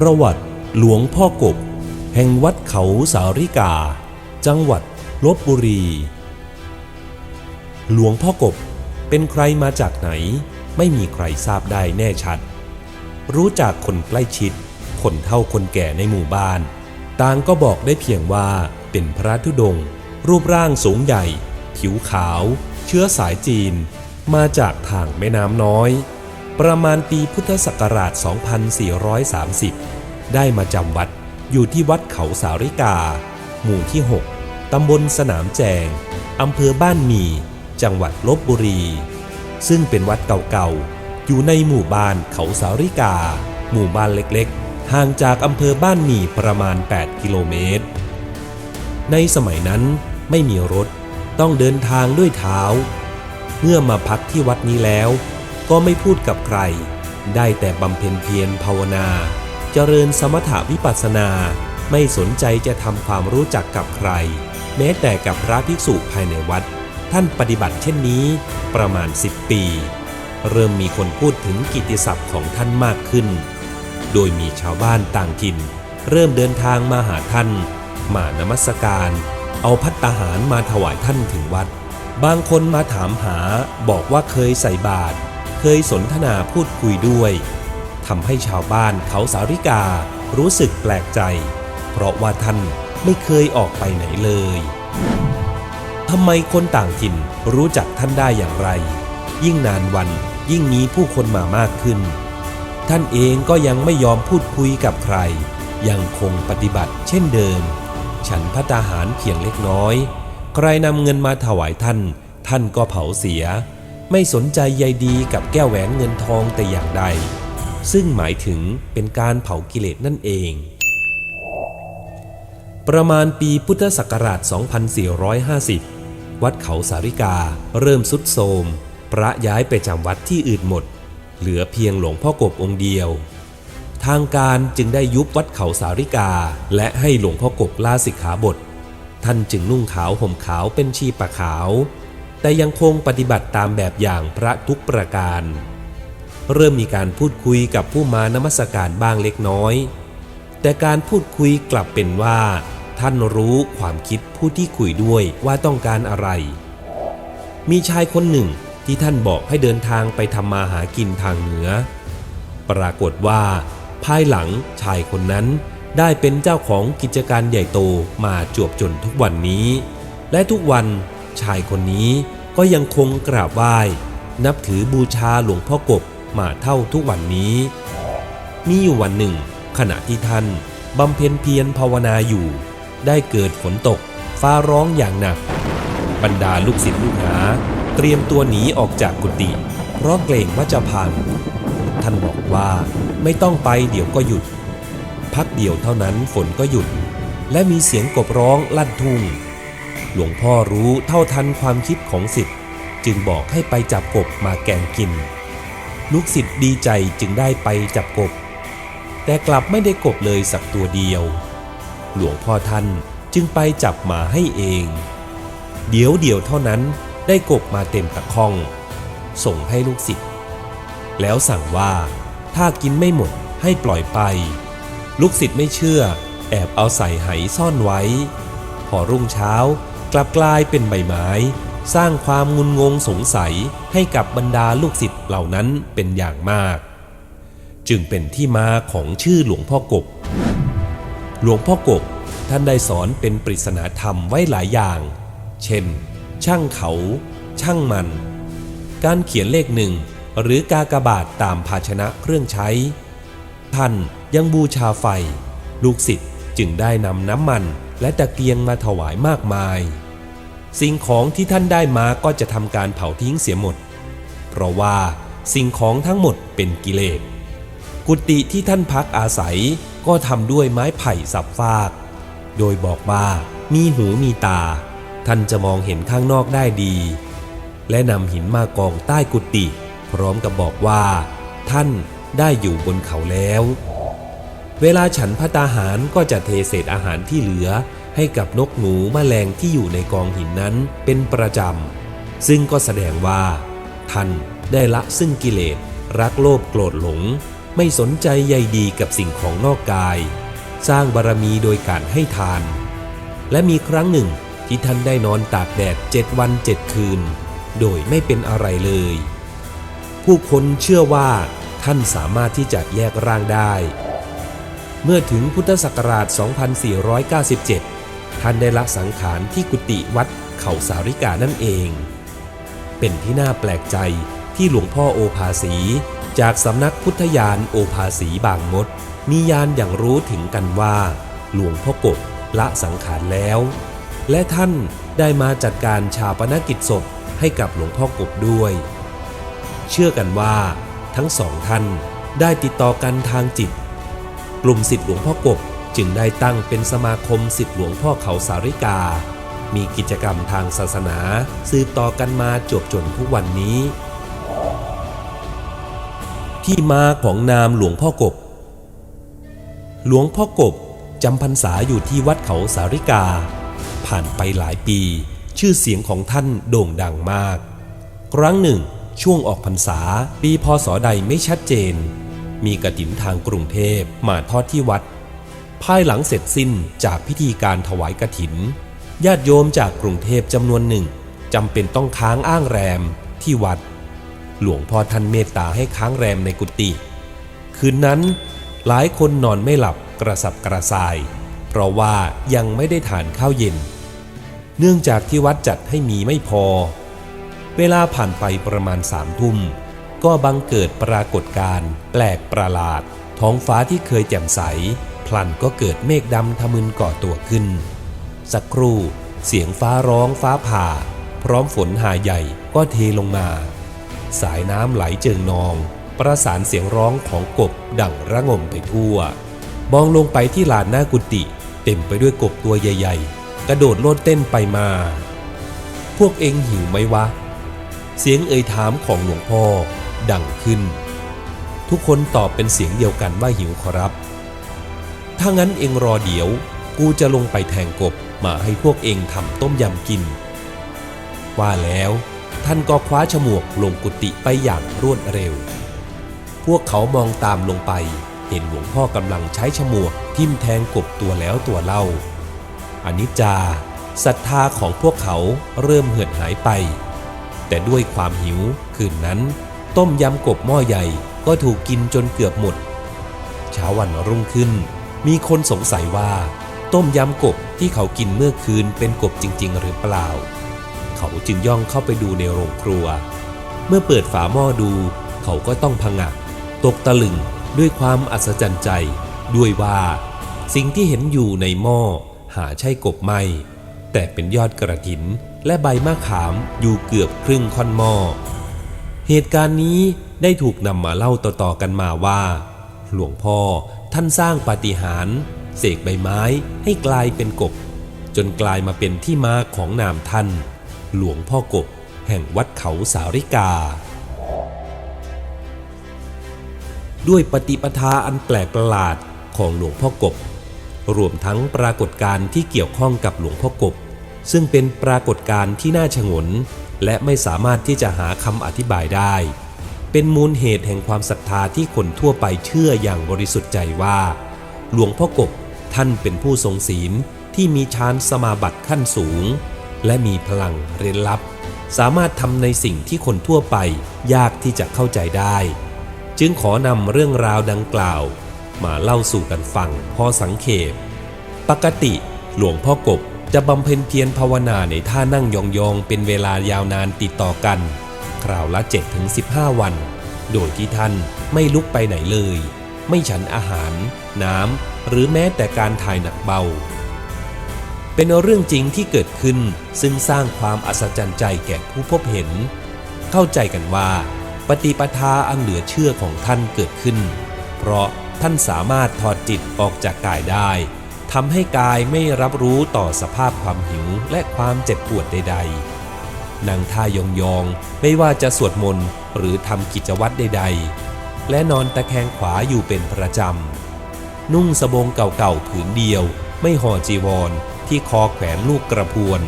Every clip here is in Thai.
ประวัติหลวงพ่อกบ แห่งวัดเขาสาริกา จังหวัดลบบุรี หลวงพ่อกบเป็นใครมาจากไหน ไม่มีใครทราบได้แน่ชัด รู้จากคนใกล้ชิด คนเฒ่าคนแก่ในหมู่บ้าน ต่างก็บอกได้เพียงว่าเป็นพระธุดงค์รูปร่างสูงใหญ่ ผิวขาว เชื้อสายจีน มาจากทางแม่น้ำน้อย ประมาณปีพุทธศักราช 2430 ได้มาจำวัดอยู่ที่วัดเขาสาริกา หมู่ที่ 6 ตำบลสนามแจง อำเภอบ้านหมี จังหวัดลบบุรี ซึ่งเป็นวัดเก่าๆ อยู่ในหมู่บ้านเขาสาริกา หมู่บ้านเล็กๆ ห่างจากอำเภอบ้านหมีประมาณ 8 กิโลเมตร ในสมัยนั้นไม่มีรถ ต้องเดินทางด้วยเท้า เมื่อมาพักที่วัดนี้แล้ว ก็ไม่พูดกับใคร ได้แต่บำเพ็ญเพียรภาวนา เจริญสมถวิปัสสนา ไม่สนใจจะทำความรู้จักกับใคร แม้แต่กับพระภิกษุภายในวัด ท่านปฏิบัติเช่นนี้ประมาณ 10 ปี เริ่มมีคนพูดถึงกิตติศัพท์ของท่านมากขึ้น โดยมีชาวบ้านต่างถิ่น เริ่มเดินทางมาหาท่าน มานมัสการ เอาพัตตาหารมาถวายท่านถึงวัด บางคนมาถามหาบอกว่าเคยใส่บาตร เคยสนทนาพูดคุยด้วยทำให้ชาวบ้านเขาสาริการู้สึกแปลกใจ เพราะว่าท่านไม่เคยออกไปไหนเลยทำไมคนต่างถิ่นรู้จักท่านได้อย่างไร ยิ่งนานวันยิ่งมีผู้คนมามากขึ้น ท่านเองก็ยังไม่ยอมพูดคุยกับใคร ยังคงปฏิบัติเช่นเดิม ฉันพัตตาหารเพียงเล็กน้อย ใครนำเงินมาถวายท่าน ท่านก็เผาเสีย ไม่สนใจใยดีกับแก้วแหวนเงินทองแต่อย่างใด ซึ่งหมายถึงเป็นการเผากิเลสนั่นเอง ประมาณปีพุทธศักราช 2450 วัดเขาสาริกาเริ่มสุดโทรมพระย้ายไปจำวัดที่อื่นหมด เหลือเพียงหลวงพ่อกบองค์เดียว ทางการจึงได้ยุบวัดเขาสาริกา และให้หลวงพ่อกบลาสิกขาบท ท่านจึงนุ่งขาวห่มขาวเป็นชีปะขาว แต่ยังคงปฏิบัติตามแบบอย่างพระทุกประการ เริ่มมีการพูดคุยกับผู้มานมัสการบ้างเล็กน้อย แต่การพูดคุยกลับเป็นว่า ท่านรู้ความคิดผู้ที่คุยด้วยว่าต้องการอะไร มีชายคนหนึ่งที่ท่านบอกให้เดินทางไปทำมาหากินทางเหนือ ปรากฏว่า ภายหลังชายคนนั้นได้เป็นเจ้าของกิจการใหญ่โตมาจวบจนทุกวันนี้ และทุกวันชายคนนี้ ก็ยังคงกราบไหว้ นับถือบูชาหลวงพ่อกบมาเท่าทุกวันนี้ มีอยู่วันหนึ่ง ขณะที่ท่านบำเพ็ญเพียรภาวนาอยู่ ได้เกิดฝนตกฟ้าร้องอย่างหนัก บรรดาลูกศิษย์ลูกหา เตรียมตัวหนีออกจากกุฏิเพราะเกรงว่าจะพัง ท่านบอกว่าไม่ต้องไปเดี๋ยวก็หยุด พักเดียวเท่านั้นฝนก็หยุด และมีเสียงกบร้องลั่นทุ่ง หลวงพ่อรู้เท่าทันความคิดของสิทธิ์ จึงบอกให้ไปจับกบมาแกงกิน ลูกศิษย์ดีใจจึงได้ไปจับกบ แต่กลับไม่ได้กบเลยสักตัวเดียว หลวงพ่อท่านจึงไปจับมาให้เอง เดี๋ยวเดียวเท่านั้นได้กบมาเต็มตะข้อง ส่งให้ลูกศิษย์แล้วสั่งว่าถ้ากินไม่หมดให้ปล่อยไป ลูกศิษย์ไม่เชื่อ แอบเอาใส่ไหซ่อนไว้ พอรุ่งเช้ากลับกลายเป็นใบไม้ สร้างความงุนงงสงสัยให้กับบรรดาลูกศิษย์เหล่านั้นเป็นอย่างมาก จึงเป็นที่มาของชื่อหลวงพ่อกบ หลวงพ่อกบท่านได้สอนเป็นปริศนาธรรมไว้หลายอย่าง เช่น ช่างเขา ช่างมัน การเขียนเลขหนึ่งหรือกากบาทตามภาชนะเครื่องใช้ ท่านยังบูชาไฟ ลูกศิษย์จึงได้นำน้ำมันและตะเกียงมาถวายมากมาย สิ่งของที่ท่านได้มาก็จะทำการเผาทิ้งเสียหมด เพราะว่าสิ่งของทั้งหมดเป็นกิเลส กุฏิที่ท่านพักอาศัยก็ทำด้วยไม้ไผ่สับฟาก โดยบอกว่ามีหูมีตา ท่านจะมองเห็นข้างนอกได้ดี และนำหินมากองใต้กุฏิพร้อมกับบอกว่า ท่านได้อยู่บนเขาแล้ว เวลาฉันพัตาหารก็จะเทเศษอาหารที่เหลือ ให้กับนกหนูแมลงที่อยู่ในกองหินนั้นเป็นประจำ ซึ่งก็แสดงว่า ท่านได้ละซึ่งกิเลส รักโลภโกรธหลง ไม่สนใจใยดีกับสิ่งของนอกกาย สร้างบารมีโดยการให้ทาน และมีครั้งหนึ่งที่ท่านได้นอนตากแดดเจ็ดวันเจ็ดคืน โดยไม่เป็นอะไรเลย ผู้คนเชื่อว่าท่านสามารถที่จะแยกร่างได้ เมื่อถึงพุทธศักราช 2497 ท่านได้ละสังขารที่กุฏิวัดเขาสาริกานั่นเอง เป็นที่น่าแปลกใจที่หลวงพ่อโอภาสี จากสำนักพุทธยานโอภาสีบางมด มียานอย่างรู้ถึงกันว่า หลวงพ่อกบละสังขารแล้ว และท่านได้มาจัดการชาปนกิจศพให้กับหลวงพ่อกบด้วย เชื่อกันว่าทั้งสองท่านได้ติดต่อกันทางจิต กลุ่มสิทธิหลวงพ่อกบ จึงได้ตั้งเป็นสมาคมสิทธิหลวงพ่อเขาสาริกา มีกิจกรรมทางศาสนา สืบต่อกันมาจวบจนทุกวันนี้ ที่มาของนามหลวงพ่อกบ หลวงพ่อกบจำพรรษาอยู่ที่วัดเขาสาริกา ผ่านไปหลายปี ชื่อเสียงของท่านโด่งดังมาก ครั้งหนึ่ง ช่วงออกพรรษาปีพศใดไม่ชัดเจน มีกระถินทางกรุงเทพมาทอดที่วัด ภายหลังเสร็จสิ้นจากพิธีการถวายกระถิน ญาติโยมจากกรุงเทพจำนวนหนึ่งจำเป็นต้องค้างอ้างแรมที่วัด หลวงพ่อท่านเมตตาให้ค้างแรมในกุฏิคืนนั้นหลายคนนอนไม่หลับกระสับกระส่าย เพราะว่ายังไม่ได้ทานข้าวเย็น เนื่องจากที่วัดจัดให้มีไม่พอ เวลาผ่านไปประมาณสามทุ่ม ก็บังเกิดปรากฏการณ์แปลกประหลาด ท้องฟ้าที่เคยแจ่มใส พลันก็เกิดเมฆดำทะมึนก่อตัวขึ้น สักครู่เสียงฟ้าร้องฟ้าผ่า พร้อมฝนหาใหญ่ก็เทลงมา สายน้ำไหลเจิงนอง ประสานเสียงร้องของกบดังระงมไปทั่ว มองลงไปที่ลานหน้ากุฏิเต็มไปด้วยกบตัวใหญ่ ๆ กระโดดโลดเต้นไปมา พวกเองหิวไหมวะ เสียงเอ่ยถามของหลวงพ่อดังขึ้น ทุกคนตอบเป็นเสียงเดียวกันว่าหิวขอรับ ถ้างั้นเองรอเดี๋ยว กูจะลงไปแทงกบมาให้พวกเองทำต้มยำกิน ว่าแล้วท่านก็คว้าฉมวกลงกุฏิไปอย่างรวดเร็ว พวกเขามองตามลงไป เห็นหลวงพ่อกำลังใช้ฉมวกทิ่มแทงกบตัวแล้วตัวเล่าอนิจจาศรัทธาของพวกเขาเริ่มเหือดหายไป แต่ด้วยความหิวคืนนั้น ต้มยำกบหม้อใหญ่ก็ถูกกินจนเกือบหมด เช้าวันรุ่งขึ้น มีคนสงสัยว่า ต้มยำกบที่เขากินเมื่อคืนเป็นกบจริง ๆ หรือเปล่า เขาจึงย่องเข้าไปดูในโรงครัว เมื่อเปิดฝาหม้อดู เขาก็ต้องพังะตกตะลึงด้วยความอัศจรรย์ใจ ด้วยว่า สิ่งที่เห็นอยู่ในหม้อหาใช่กบไม่ แต่เป็นยอดกระถินและใบมะขามอยู่เกือบครึ่งค่อนหม้อเหตุการณ์นี้ได้ถูกนำมาเล่าต่อๆกันมาว่า หลวงพ่อ ท่านสร้างปาฏิหาริย์เสกใบไม้ให้กลายเป็นกบ จนกลายมาเป็นที่มาของนามท่าน หลวงพ่อกบ แห่งวัดเขาสาริกา ด้วยปฏิปทาอันแปลกประหลาดของหลวงพ่อกบ รวมทั้งปรากฏการณ์ที่เกี่ยวข้องกับหลวงพ่อกบ ซึ่งเป็นปรากฏการณ์ที่น่าชงน และไม่สามารถที่จะหาคำอธิบายได้ เป็นมูลเหตุแห่งความศรัทธาที่คนทั่วไปเชื่ออย่างบริสุทธิ์ใจว่า หลวงพ่อกบท่านเป็นผู้ทรงศีลที่มีฌานสมาบัติขั้นสูง และมีพลังเร้นลับ สามารถทำในสิ่งที่คนทั่วไปยากที่จะเข้าใจได้ จึงขอนำเรื่องราวดังกล่าว มาเล่าสู่กันฟังพอสังเขปปกติหลวงพ่อกบจะบำเพ็ญเพียรภาวนาในท่านั่งยองๆ เป็นเวลายาวนานติดต่อกัน คราวละ 7-15 วัน โดยที่ท่านไม่ลุกไปไหนเลย ไม่ฉันอาหาร น้ำ หรือแม้แต่การถ่ายหนักเบา เป็นเรื่องจริงที่เกิดขึ้นซึ่งสร้างความอัศจรรย์ใจแก่ผู้พบเห็น เข้าใจกันว่า ปฏิปทาอันเหลือเชื่อของท่านเกิดขึ้น เพราะท่านสามารถถอดจิตออกจากกายได้ทำให้กายไม่รับรู้ต่อสภาพความหิวและความเจ็บปวดใด ๆ นั่งท่ายองๆ ไม่ว่าจะสวดมนต์หรือทำกิจวัตรใดๆ และนอนตะแคงขวาอยู่เป็นประจำ นุ่งสบงเก่าๆผืนเดียว ไม่ห่อจีวรที่คอแขวนลูกกระพวน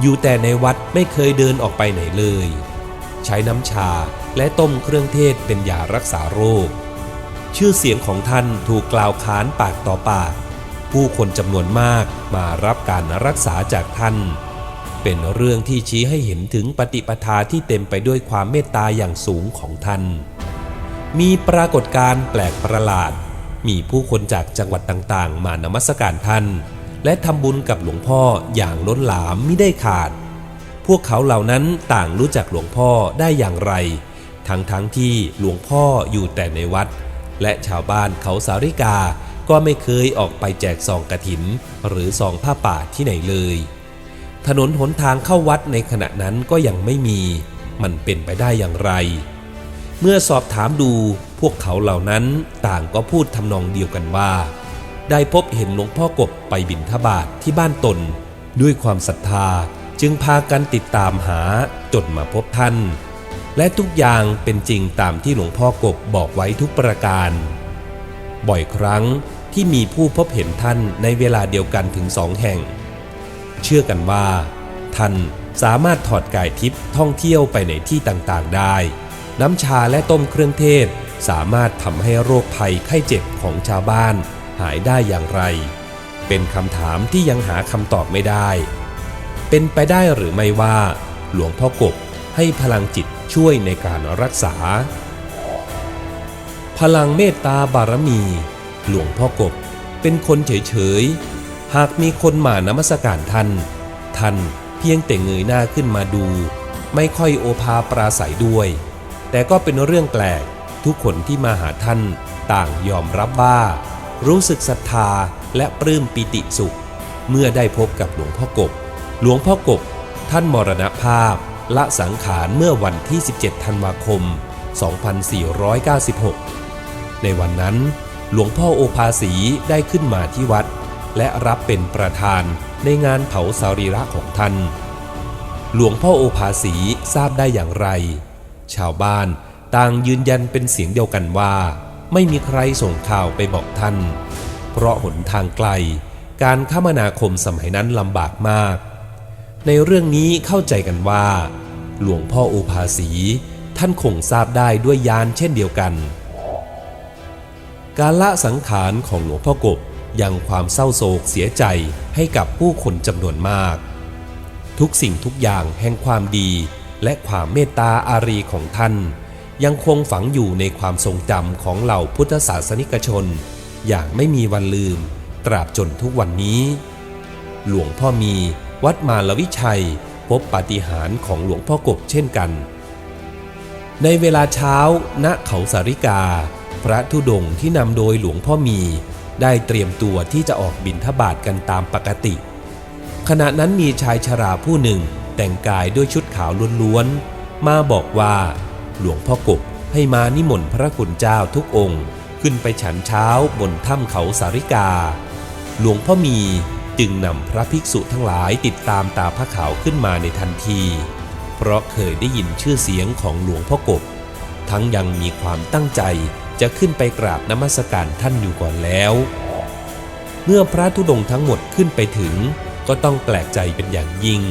อยู่แต่ในวัดไม่เคยเดินออกไปไหนเลย ใช้น้ำชาและต้มเครื่องเทศเป็นยารักษาโรค ชื่อเสียงของท่านถูกกล่าวขานปากต่อปาก ผู้คนจำนวนมากมารับการรักษาจากท่าน เป็นเรื่องที่ชี้ให้เห็นถึงปฏิปทาที่เต็มไปด้วยความเมตตาอย่างสูงของท่าน มีปรากฏการณ์แปลกประหลาด มีผู้คนจากจังหวัดต่างๆ มานมัสการท่าน และทำบุญกับหลวงพ่ออย่างล้นหลามไม่ได้ขาด พวกเขาเหล่านั้นต่างรู้จักหลวงพ่อได้อย่างไร ทั้งๆทที่หลวงพ่ออยู่แต่ในวัด และชาวบ้านเขาสาริกาก็ไม่เคยออกไปแจกซองกระถิน หรือซองผ้าป่าที่ไหนเลย ถนนหนทางเข้าวัดในขณะนั้นก็ยังไม่มี มันเป็นไปได้อย่างไร เมื่อสอบถามดูพวกเขาเหล่านั้นต่างก็พูดทำนองเดียวกันว่า ได้พบเห็นหลวงพ่อกบไปบิณฑบาตทที่บ้านตน ด้วยความศรัทธาจึงพากันติดตามหาจนมาพบท่าน และทุกอย่างเป็นจริงตามที่หลวงพ่อกบบอกไว้ทุกประการ บ่อยครั้งที่มีผู้พบเห็นท่านในเวลาเดียวกันถึงสองแห่ง เชื่อกันว่า ท่านสามารถถอดกายทิพย์ท่องเที่ยวไปในที่ต่างๆได้ น้ำชาและต้มเครื่องเทศสามารถทำให้โรคภัยไข้เจ็บของชาวบ้านหายได้อย่างไร เป็นคำถามที่ยังหาคำตอบไม่ได้ เป็นไปได้หรือไม่ว่า หลวงพ่อกบให้พลังจิตช่วยในการรักษา พลังเมตตาบารมี หลวงพ่อกบเป็นคนเฉยๆ หากมีคนมานมัสการท่าน ท่านเพียงแต่เงยหน้าขึ้นมาดู ไม่ค่อยโอภาปราศัยด้วย แต่ก็เป็นเรื่องแปลกทุกคนที่มาหาท่านต่างยอมรับว่า รู้สึกศรัทธาและปลื้มปิติสุข เมื่อได้พบกับหลวงพ่อกบ หลวงพ่อกบ ท่านมรณภาพ ละสังขารเมื่อวันที่ 17 ธันวาคม 2496 ในวันนั้น หลวงพ่อโอภาสีได้ขึ้นมาที่วัด และรับเป็นประธานในงานเผาสรีระของท่าน หลวงพ่อโอภาสีทราบได้อย่างไร ชาวบ้านต่างยืนยันเป็นเสียงเดียวกันว่า ไม่มีใครส่งข่าวไปบอกท่าน เพราะหนทางไกล การคมนาคมสมัยนั้นลำบากมาก ในเรื่องนี้เข้าใจกันว่า หลวงพ่อโอภาสีท่านคงทราบได้ด้วยยานเช่นเดียวกัน การละสังขารของหลวงพ่อกบ ยังความเศร้าโศกเสียใจให้กับผู้คนจำนวนมาก ทุกสิ่งทุกอย่างแห่งความดี และความเมตตาอารีของท่าน ยังคงฝังอยู่ในความทรงจำของเหล่าพุทธศาสนิกชน อย่างไม่มีวันลืม ตราบจนทุกวันนี้ หลวงพ่อมีวัดมาลวิชัย พบปาฏิหาริย์ของหลวงพ่อกบเช่นกัน ในเวลาเช้าณเขาสาริกา พระธุดงค์ที่นำโดยหลวงพ่อมี ได้เตรียมตัวที่จะออกบินทบาทกันตามปกติ ขณะนั้นมีชายชราผู้หนึ่งแต่งกายด้วยชุดขาวล้วนๆ มาบอกว่า หลวงพ่อกบให้มานิมนต์พระคุณเจ้าทุกองค์ ขึ้นไปฉันเช้าบนถ้ำเขาสาริกา หลวงพ่อมีจึงนำพระภิกษุทั้งหลายติดตามตาพระขาวขึ้นมาในทันที เพราะเคยได้ยินชื่อเสียงของหลวงพ่อกบ ทั้งยังมีความตั้งใจ จะขึ้นไปกราบนมัสการท่านอยู่ก่อนแล้ว เมื่อพระธุดงค์ทั้งหมดขึ้นไปถึง ก็ต้องแปลกใจเป็นอย่างยิ่ง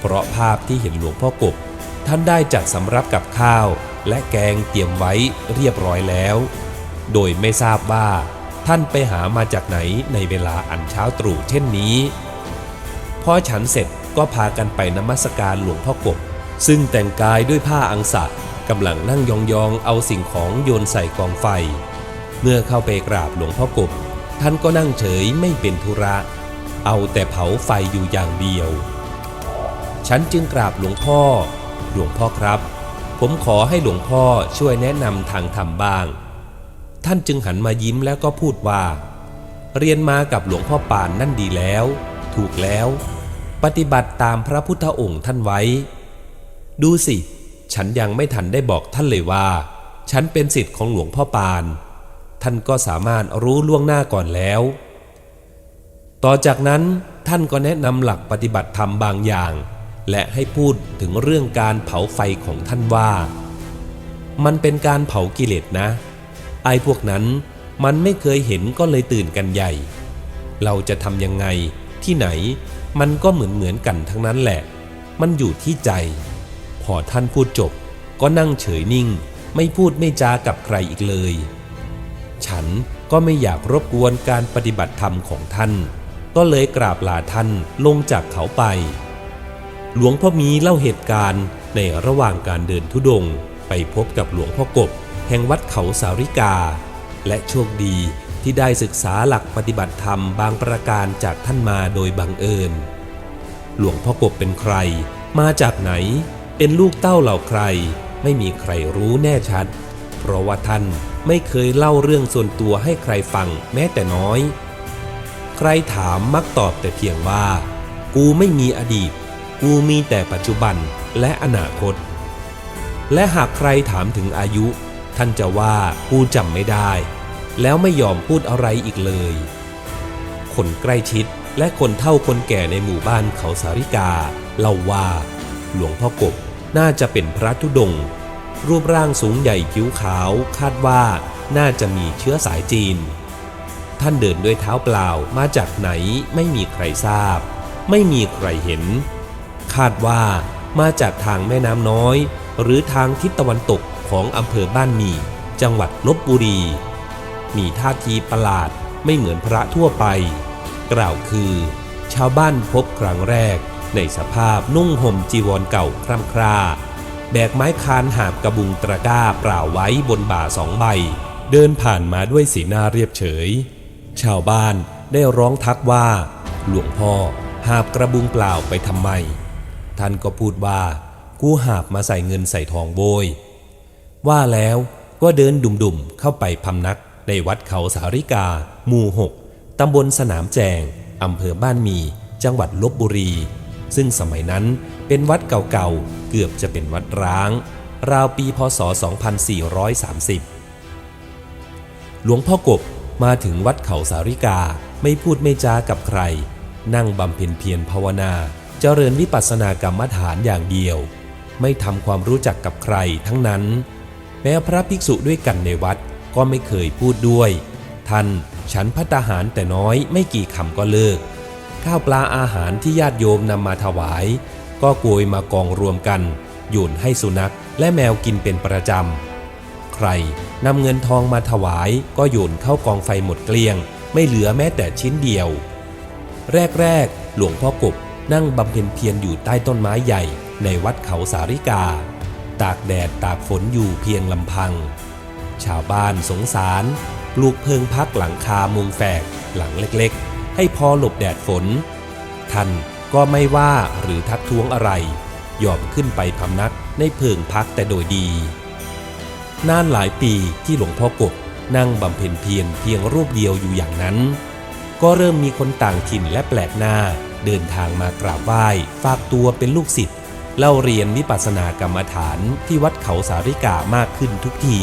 เพราะภาพที่เห็นหลวงพ่อกบ ท่านได้จัดสำรับกับข้าว และแกงเตรียมไว้เรียบร้อยแล้ว โดยไม่ทราบว่าท่านไปหามาจากไหนในเวลาอันเช้าตรู่เช่นนี้พอฉันเสร็จก็พากันไปนมัสการหลวงพ่อกบ ซึ่งแต่งกายด้วยผ้าอังสะ กำลังนั่งยองๆ เอาสิ่งของโยนใส่กองไฟ เมื่อเข้าไปกราบหลวงพ่อกบ ท่านก็นั่งเฉยไม่เป็นธุระ เอาแต่เผาไฟอยู่อย่างเดียว ฉันจึงกราบหลวงพ่อ หลวงพ่อครับ ผมขอให้หลวงพ่อช่วยแนะนำทางธรรมบ้าง ท่านจึงหันมายิ้มแล้วก็พูดว่า เรียนมากับหลวงพ่อปานนั่นดีแล้ว ถูกแล้ว ปฏิบัติตามพระพุทธองค์ท่านไว้ ดูสิ ฉันยังไม่ทันได้บอกท่านเลยว่า ฉันเป็นสิทธิ์ของหลวงพ่อปาน ท่านก็สามารถรู้ล่วงหน้าก่อนแล้ว ต่อจากนั้นท่านก็แนะนำหลักปฏิบัติธรรมบางอย่าง และให้พูดถึงเรื่องการเผาไฟของท่านว่า มันเป็นการเผากิเลสนะ ไอ้พวกนั้นมันไม่เคยเห็นก็เลยตื่นกันใหญ่ เราจะทำยังไงที่ไหนมันก็เหมือนเหมือนกันทั้งนั้นแหละ มันอยู่ที่ใจ พอท่านพูดจบ ก็นั่งเฉยนิ่ง ไม่พูดไม่จากับใครอีกเลย ฉันก็ไม่อยากรบกวนการปฏิบัติธรรมของท่าน ก็เลยกราบลาท่านลงจากเขาไป หลวงพ่อมีเล่าเหตุการณ์ในระหว่างการเดินทุดงค์ไปพบกับหลวงพ่อกบ แห่งวัดเขาสาริกา และโชคดีที่ได้ศึกษาหลักปฏิบัติธรรมบางประการจากท่านมาโดยบังเอิญ หลวงพ่อกบเป็นใคร มาจากไหน เป็นลูกเต้าเหล่าใคร ไม่มีใครรู้แน่ชัด เพราะว่าท่านไม่เคยเล่าเรื่องส่วนตัวให้ใครฟังแม้แต่น้อย ใครถามมักตอบแต่เพียงว่า กูไม่มีอดีต กูมีแต่ปัจจุบันและอนาคต และหากใครถามถึงอายุ ท่านจะว่ากูจำไม่ได้ แล้วไม่ยอมพูดอะไรอีกเลย คนใกล้ชิดและคนเฒ่าคนแก่ในหมู่บ้านเขาสาริกาเล่าว่าหลวงพ่อกบ น่าจะเป็นพระธุดง รูปร่างสูงใหญ่ผิวขาวคาดว่าน่าจะมีเชื้อสายจีน ท่านเดินด้วยเท้าเปล่ามาจากไหนไม่มีใครทราบ ไม่มีใครเห็น คาดว่ามาจากทางแม่น้ำน้อย หรือทางทิศตะวันตกของอำเภอบ้านหมี่ จังหวัดลบบุรี มีท่าทีประหลาดไม่เหมือนพระทั่วไป กล่าวคือ ชาวบ้านพบครั้งแรก ในสภาพนุ่งห่มจีวรเก่าคร่ำคร่าแบกไม้คานหาบกระบุงตะก้าเปล่าไว้บนบ่าสองใบ เดินผ่านมาด้วยสีหน้าเรียบเฉย ชาวบ้านได้ร้องทักว่า หลวงพ่อหาบกระบุงเปล่าไปทำไม ท่านก็พูดว่า กูหาบมาใส่เงินใส่ทองโบยว่าแล้วก็เดินดุ่มๆเข้าไปพำนักในวัดเขาสาริกา หมู่หกตำบลสนามแจงอำเภอบ้านมี จังหวัดลบบุรี ซึ่งสมัยนั้นเป็นวัดเก่าๆ เกือบจะเป็นวัดร้าง ราวปีพศ 2430 หลวงพ่อกบมาถึงวัดเขาสาริกาไม่พูดไม่จากับใคร นั่งบำเพ็ญเพียรภาวนาเจริญวิปัสสนากรรมฐานอย่างเดียว ไม่ทำความรู้จักกับใครทั้งนั้น แม้พระภิกษุด้วยกันในวัดก็ไม่เคยพูดด้วย ท่านฉันพัตตาหารแต่น้อยไม่กี่คำก็เลิก ข้าวปลาอาหารที่ญาติโยมนำมาถวาย ก็โกยมากองรวมกันโยนให้สุนัขและแมวกินเป็นประจำ ใครนำเงินทองมาถวายก็โยนเข้ากองไฟหมดเกลี้ยง ไม่เหลือแม้แต่ชิ้นเดียว แรกๆ หลวงพ่อกบนั่งบำเพ็ญเพียรอยู่ใต้ต้นไม้ใหญ่ในวัดเขาสาริกา ตากแดดตากฝนอยู่เพียงลำพัง ชาวบ้านสงสาร ปลูกเพิงพักหลังคามุงแฝกหลังเล็กๆ ให้พอหลบแดดฝน ท่านก็ไม่ว่าหรือทักท้วงอะไร ยอมขึ้นไปพำนักในเพิงพักแต่โดยดีนานหลายปีที่หลวงพ่อกบนั่งบำเพ็ญเพียรเพียงรูปเดียวอยู่อย่างนั้น ก็เริ่มมีคนต่างถิ่นและแปลกหน้า เดินทางมากราบไหว้ฝากตัวเป็นลูกศิษย์เล่าเรียนวิปัสสนากรรมฐานที่วัดเขาสาริกามากขึ้นทุกที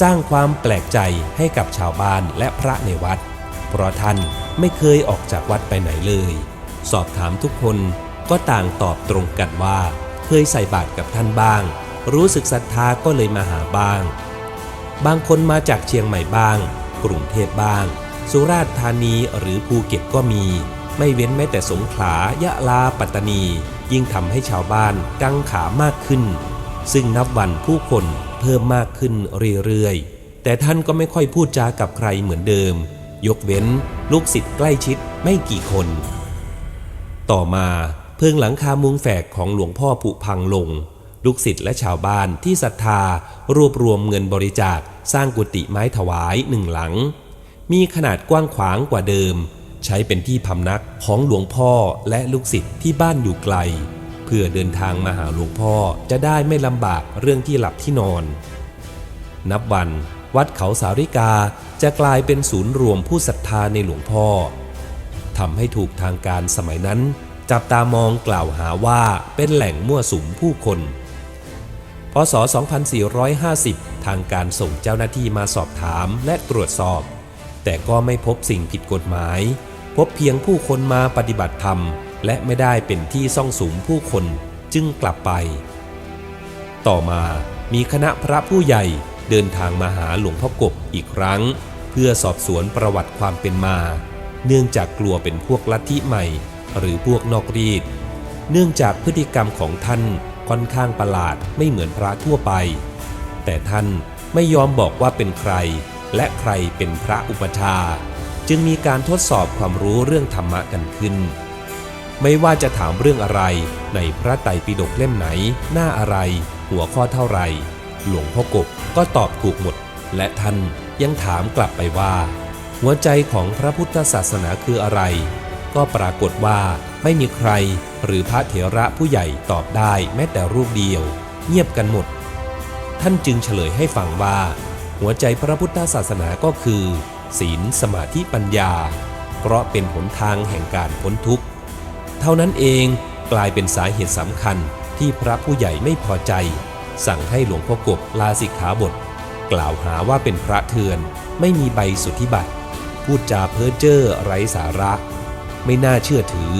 สร้างความแปลกใจให้กับชาวบ้านและพระในวัด เพราะท่านไม่เคยออกจากวัดไปไหนเลย สอบถามทุกคนก็ต่างตอบตรงกันว่า เคยใส่บาตรกับท่านบ้าง รู้สึกศรัทธาก็เลยมาหาบ้าง บางคนมาจากเชียงใหม่บ้าง กรุงเทพบ้าง สุราษฎร์ธานีหรือภูเก็ตก็มี ไม่เว้นแม้แต่สงขลายะลาปัตตานี ยิ่งทำให้ชาวบ้านกังขามากขึ้น ซึ่งนับวันผู้คนเพิ่มมากขึ้นเรื่อยๆแต่ท่านก็ไม่ค่อยพูดจากับใครเหมือนเดิม ยกเว้น ลูกศิษย์ใกล้ชิดไม่กี่คน ต่อมาเพิงหลังคามุงแฝกของหลวงพ่อผุพังลง ลูกศิษย์และชาวบ้านที่ศรัทธารวบรวมเงินบริจาคสร้างกุฏิไม้ถวายหนึ่งหลัง มีขนาดกว้างขวางกว่าเดิม ใช้เป็นที่พำนักของหลวงพ่อและลูกศิษย์ที่บ้านอยู่ไกล เพื่อเดินทางมาหาหลวงพ่อจะได้ไม่ลำบากเรื่องที่หลับที่นอน นับวันวัดเขาสาริกา จะกลายเป็นศูนย์รวมผู้ศรัทธาในหลวงพ่อทำให้ถูกทางการสมัยนั้น จับตามองกล่าวหาว่าเป็นแหล่งมั่วสุมผู้คนพศ 2450 ทางการส่งเจ้าหน้าที่มาสอบถามและตรวจสอบ แต่ก็ไม่พบสิ่งผิดกฎหมาย พบเพียงผู้คนมาปฏิบัติธรรม และไม่ได้เป็นที่ซ่องสุมผู้คนจึงกลับไป ต่อมามีคณะพระผู้ใหญ่ เดินทางมาหาหลวงพ่อกบอีกครั้ง เพื่อสอบสวนประวัติความเป็นมา เนื่องจากกลัวเป็นพวกลัทธิใหม่ หรือพวกนอกรีด เนื่องจากพฤติกรรมของท่านค่อนข้างประหลาดไม่เหมือนพระทั่วไป แต่ท่านไม่ยอมบอกว่าเป็นใคร และใครเป็นพระอุปชา จึงมีการทดสอบความรู้เรื่องธรรมะกันขึ้น ไม่ว่าจะถามเรื่องอะไรในพระไตรปิฎกเล่มไหน หน้าอะไร หัวข้อเท่าไหร่ หลวงพ่อกบก็ตอบถูกหมด และท่านยังถามกลับไปว่า หัวใจของพระพุทธศาสนาคืออะไร ก็ปรากฏว่าไม่มีใครหรือพระเถระผู้ใหญ่ตอบได้แม้แต่รูปเดียว เงียบกันหมด ท่านจึงเฉลยให้ฟังว่า หัวใจพระพุทธศาสนาก็คือ ศีลสมาธิปัญญา เพราะเป็นหนทางแห่งการพ้นทุกข์ เท่านั้นเองกลายเป็นสาเหตุสำคัญที่พระผู้ใหญ่ไม่พอใจ สั่งให้หลวงพ่อกบลาสิกขาบท กล่าวหาว่าเป็นพระเถื่อน ไม่มีใบสุทธิบัตรพูดจาเพ้อเจ้อไร้สาระ ไม่น่าเชื่อถือ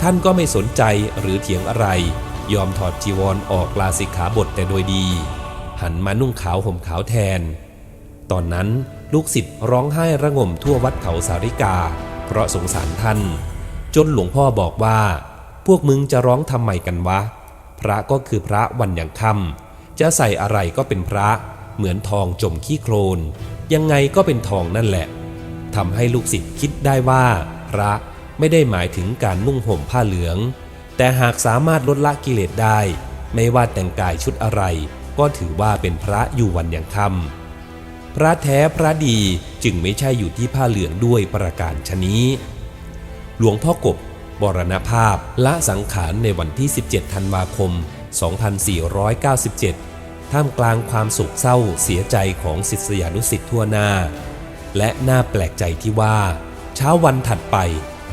ท่านก็ไม่สนใจหรือเถียงอะไร ยอมถอดจีวรออกลาสิกขาบทแต่โดยดี หันมานุ่งขาวห่มขาวแทน ตอนนั้นลูกศิษย์ร้องไห้ระงมทั่ววัดเขาสาริกา เพราะสงสารท่าน จนหลวงพ่อบอกว่า พวกมึงจะร้องทำไมกันวะ พระก็คือพระวันอย่างค่ำจะใส่อะไรก็เป็นพระเหมือนทองจมขี้โคลนยังไงก็เป็นทองนั่นแหละทำให้ลูกศิษย์คิดได้ว่า พระไม่ได้หมายถึงการนุ่งห่มผ้าเหลือง แต่หากสามารถลดละกิเลสได้ ไม่ว่าแต่งกายชุดอะไร ก็ถือว่าเป็นพระอยู่วันอย่างค่ำพระแท้พระดีจึงไม่ใช่อยู่ที่ผ้าเหลืองด้วยประการชนี้ หลวงพ่อกบ บรณภาพละสังขารในวันที่ 17 ธันวาคม 2497 ท่ามกลางความโศกเศร้าเสียใจของศิษยานุศิษย์ทั่วหน้า และน่าแปลกใจที่ว่า เช้าวันถัดไป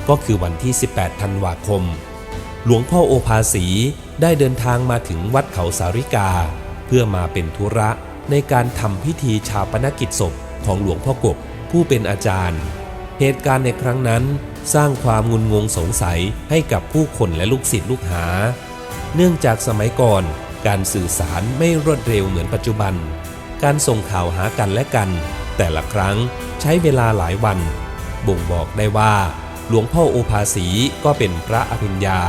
ก็คือวันที่ 18 ธันวาคม หลวงพ่อโอภาสีได้เดินทางมาถึงวัดเขาสาริกา เพื่อมาเป็นธุระในการทำพิธีชาปนกิจศพของหลวงพ่อกบผู้เป็นอาจารย์ เหตุการณ์ในครั้งนั้น สร้างความงุนงงสงสัยให้กับผู้คนและลูกศิษย์ลูกหา เนื่องจากสมัยก่อน การสื่อสารไม่รวดเร็วเหมือนปัจจุบัน การส่งข่าวหากันและกัน แต่ละครั้งใช้เวลาหลายวัน บ่งบอกได้ว่า หลวงพ่อโอภาสีก็เป็นพระอภิญญา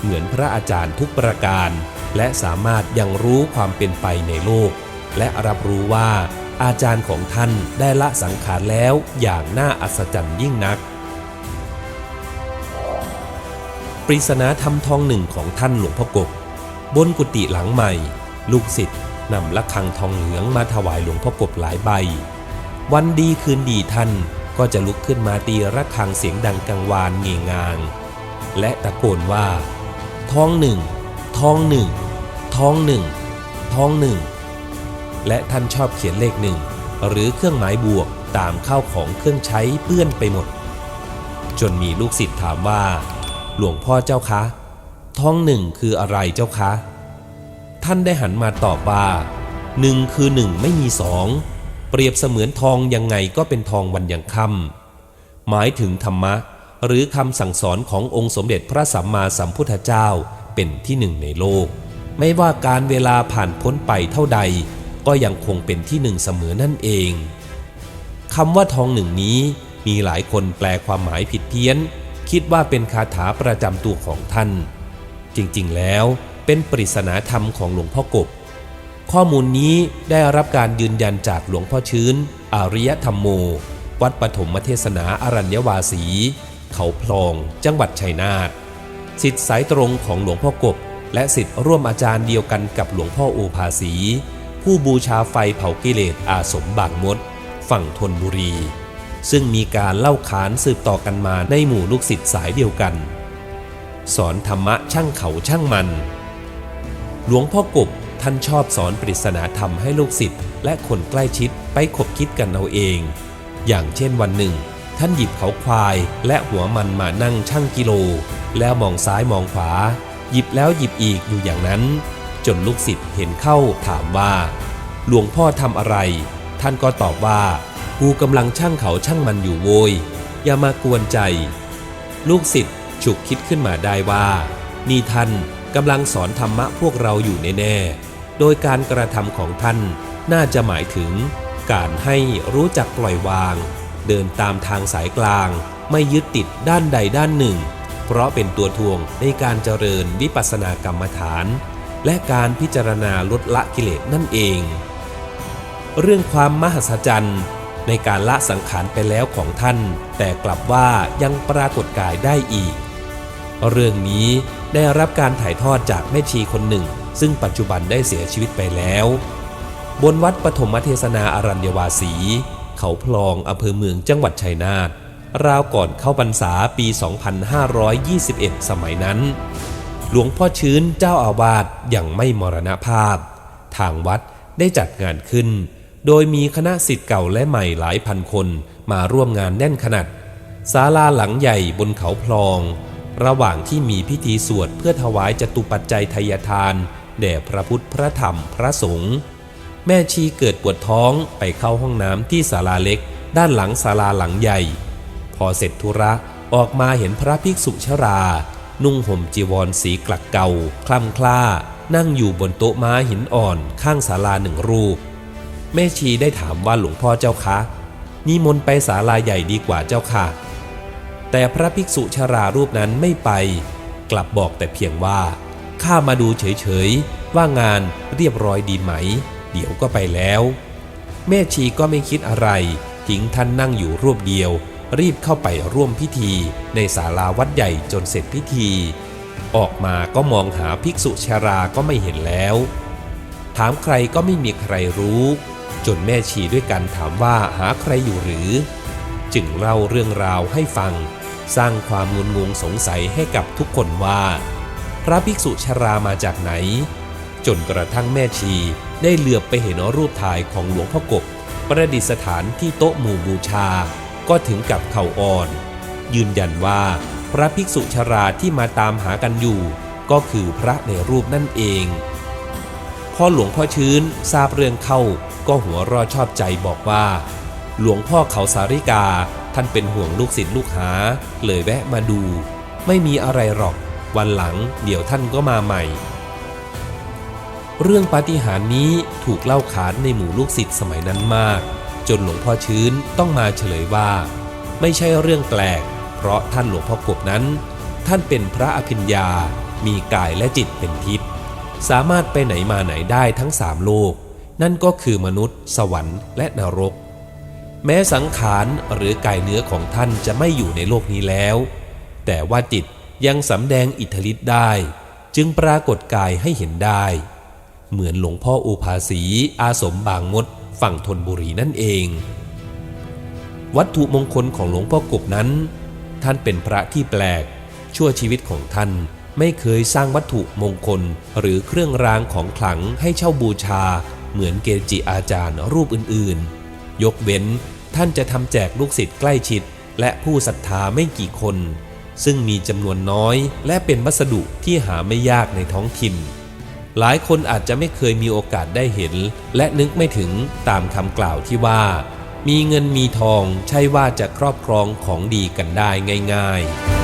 เหมือนพระอาจารย์ทุกประการ และสามารถยังรู้ความเป็นไปในโลก และรับรู้ว่าอาจารย์ของท่านได้ละสังขารแล้วอย่างน่าอัศจรรย์ยิ่งนัก ริศนาธรรมทองหนึ่งของท่านหลวงพ่อกบบนกุฏิหลังใหม่ ลูกศิษย์นำละฆังทองเหลืองมาถวายหลวงพ่อกบหลายใบ วันดีคืนดีท่านก็จะลุกขึ้นมาตีระฆังเสียงดังกังวานเงงงาง และตะโกนว่า ทองหนึ่งทองหนึ่งทองหนึ่งทองหนึ่งและท่านชอบเขียนเลขหนึ่งหรือเครื่องหมายบวกตามข้าวของเครื่องใช้เปื้อนไปหมด จนมีลูกศิษย์ถามว่า หลวงพ่อเจ้าคะทองหนึ่งคืออะไรเจ้าคะ ท่านได้หันมาตอบว่าหนึ่งคือหนึ่งไม่มีสอง เปรียบเสมือนทองยังไงก็เป็นทองวันยังค่ำหมายถึงธรรมะ หรือคำสั่งสอนขององค์สมเด็จพระสัมมาสัมพุทธเจ้าเป็นที่หนึ่งในโลก ไม่ว่าการเวลาผ่านพ้นไปเท่าใด ก็ยังคงเป็นที่หนึ่งเสมอนั่นเองคำว่าทองหนึ่งนี้มีหลายคนแปลความหมายผิดเพี้ยน คิดว่าเป็นคาถาประจำตัวของท่าน จริงๆ แล้วเป็นปริศนาธรรมของหลวงพ่อกบ ข้อมูลนี้ได้รับการยืนยันจากหลวงพ่อชื้น อาริยธรรมโม วัดปฐมเทศนาอารัญญวาสี เขาพลอง จังหวัดชัยนาทสิทธิสายตรงของหลวงพ่อกบ และสิทธิร่วมอาจารย์เดียวกันกับหลวงพ่อโอภาสี ผู้บูชาไฟเผากิเลสอาสมบางมด ฝั่งธนบุรี ซึ่งมีการเล่าขานสืบต่อกันมาในหมู่ลูกศิษย์สายเดียวกัน สอนธรรมะช่างเขาช่างมัน หลวงพ่อกบท่านชอบสอนปริศนาธรรมให้ลูกศิษย์และคนใกล้ชิดไปขบคิดกันเอาเอง อย่างเช่นวันหนึ่ง ท่านหยิบเขาควายและหัวมันมานั่งชั่งกิโล แล้วมองซ้ายมองขวา หยิบแล้วหยิบอีกอยู่อย่างนั้น จนลูกศิษย์เห็นเข้าถามว่า หลวงพ่อทำอะไร ท่านก็ตอบว่า กูกำลังช่างเขาช่างมันอยู่โวย อย่ามากวนใจ ลูกศิษย์ฉุกคิดขึ้นมาได้ว่า นี่ท่านกำลังสอนธรรมะพวกเราอยู่แน่ๆ โดยการกระทำของท่านน่าจะหมายถึง การให้รู้จักปล่อยวาง เดินตามทางสายกลาง ไม่ยึดติดด้านใดด้านหนึ่ง เพราะเป็นตัวทวงในการเจริญวิปัสสนากรรมฐาน และการพิจารณาลดละกิเลสนั่นเอง เรื่องความมหัศจรรย์ ในการละสังขารไปแล้วของท่าน แต่กลับว่ายังปรากฏกายได้อีก เรื่องนี้ได้รับการถ่ายทอดจากแม่ชีคนหนึ่ง ซึ่งปัจจุบันได้เสียชีวิตไปแล้ว บนวัดปฐมเทศนาอารัญญวาสี เขาพลองอำเภอเมืองจังหวัดชัยนาทราวก่อนเข้าพรรษาปี 2521 สมัยนั้น หลวงพ่อชื้นเจ้าอาวาสยังไม่มรณภาพ ทางวัดได้จัดงานขึ้น โดยมีคณะสิทธิ์เก่าและใหม่หลายพันคนมาร่วมงานแน่นขนาดศาลาหลังใหญ่บนเขาพลอง ระหว่างที่มีพิธีสวดเพื่อถวายจตุปัจจัยทายทาน แด่พระพุทธพระธรรมพระสงฆ์แม่ชีเกิดปวดท้องไปเข้าห้องน้ำที่ศาลาเล็ก ด้านหลังศาลาหลังใหญ่ พอเสร็จธุระออกมาเห็นพระภิกษุชรา นุ่งห่มจีวรสีกลักเก่า คล่ำคล้า นั่งอยู่บนโต๊ะม้าหินอ่อนข้างศาลาหนึ่งรูป แม่ชีได้ถามว่าหลวงพ่อเจ้าคะนิมนต์ไปศาลาใหญ่ดีกว่าเจ้าค่ะ แต่พระภิกษุชรารูปนั้นไม่ไป กลับบอกแต่เพียงว่า ข้ามาดูเฉยๆ ว่างานเรียบร้อยดีไหม เดี๋ยวก็ไปแล้ว แม่ชีก็ไม่คิดอะไร ทิ้งท่านนั่งอยู่รูปเดียว รีบเข้าไปร่วมพิธีในศาลาวัดใหญ่จนเสร็จพิธี ออกมาก็มองหาภิกษุชราก็ไม่เห็นแล้ว ถามใครก็ไม่มีใครรู้ จนแม่ชีด้วยกันถามว่าหาใครอยู่หรือ จึงเล่าเรื่องราวให้ฟัง สร้างความงุนงงสงสัยให้กับทุกคนว่า พระภิกษุชรามาจากไหน จนกระทั่งแม่ชีได้เหลือบไปเห็นรูปถ่ายของหลวงพ่อกบ ประดิษฐานที่โต๊ะหมู่บูชา ก็ถึงกับเข่าอ่อน ยืนยันว่า พระภิกษุชราที่มาตามหากันอยู่ ก็คือพระในรูปนั่นเองพอหลวงพ่อชื้นทราบเรื่องเข้า ก็หัวรอชอบใจบอกว่า หลวงพ่อเขาสาริกาท่านเป็นห่วงลูกศิษย์ลูกหา เลยแวะมาดู ไม่มีอะไรหรอก วันหลังเดี๋ยวท่านก็มาใหม่ เรื่องปาฏิหาริย์นี้ถูกเล่าขานในหมู่ลูกศิษย์สมัยนั้นมาก จนหลวงพ่อชื้นต้องมาเฉลยว่า ไม่ใช่เรื่องแปลก เพราะท่านหลวงพ่อกบนั้น ท่านเป็นพระอภิญญา มีกายและจิตเป็นทิพย์สามารถไปไหนมาไหนได้ทั้งสามโลก นั่นก็คือมนุษย์ สวรรค์และนรก แม้สังขารหรือกายเนื้อของท่านจะไม่อยู่ในโลกนี้แล้ว แต่ว่าจิตยังสำแดงอิทธิฤทธิ์ได้ จึงปรากฏกายให้เห็นได้ เหมือนหลวงพ่ออุภาสีอาสมบางมดฝั่งธนบุรีนั่นเอง วัตถุมงคลของหลวงพ่อกบนั้น ท่านเป็นพระที่แปลก ชั่วชีวิตของท่านไม่เคยสร้างวัตถุมงคลหรือเครื่องรางของขลังให้เช่าบูชา เหมือนเกจิอาจารย์รูปอื่นๆ ยกเว้นท่านจะทำแจกลูกศิษย์ใกล้ชิด และผู้ศรัทธาไม่กี่คน ซึ่งมีจำนวนน้อยและเป็นวัสดุที่หาไม่ยากในท้องถิ่น หลายคนอาจจะไม่เคยมีโอกาสได้เห็น และนึกไม่ถึงตามคำกล่าวที่ว่า มีเงินมีทองใช่ว่าจะครอบครองของดีกันได้ง่าย ๆ